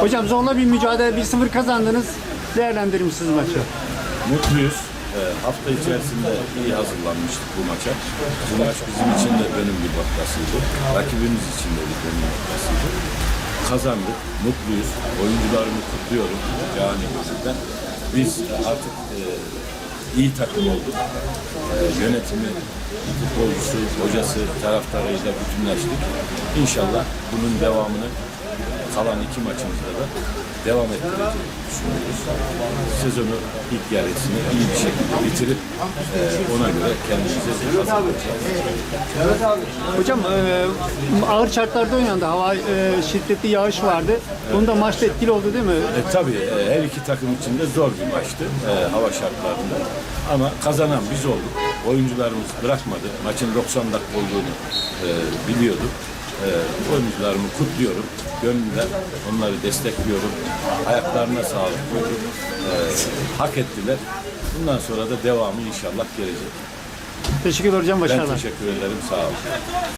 Hocam zorla bir mücadele 1-0 kazandınız. Değerlendirir maçı? Mutluyuz. Ee, hafta içerisinde iyi hazırlanmıştık bu maça. Bu maç bizim için de dönüm bir noktasıydı. Rakibimiz için de bir dönüm noktasıydı. Kazandık, mutluyuz. Oyuncularımı kutluyorum cani gözünden. Biz artık e, iyi takım olduk. E, yönetimi, futbolcusu, hocası, taraftarıyla bütünleştik. İnşallah bunun devamını kalan iki maçımızda da devam ettireceğiz düşünüyoruz. Sezonu ilk yarısını iyi bir şekilde bitirip e, ona göre kendimize hazırlayacağız. Hocam e, ağır şartlarda oynandı. Hava e, şiddetli yağış vardı. Bunda maçta etkili oldu değil mi? E, tabii e, her iki takım için de zor bir maçtı e, hava şartlarında. Ama kazanan biz olduk. Oyuncularımız bırakmadı. Maçın 90 dakika olduğunu e, biliyorduk. E, oyuncularımı kutluyorum. Gönlümden onları destekliyorum. Ayaklarına sağlık koyduk. E, hak ettiler. Bundan sonra da devamı inşallah gelecek. Teşekkür ederim hocam. Ben Başarılar. teşekkür ederim. Sağ olun.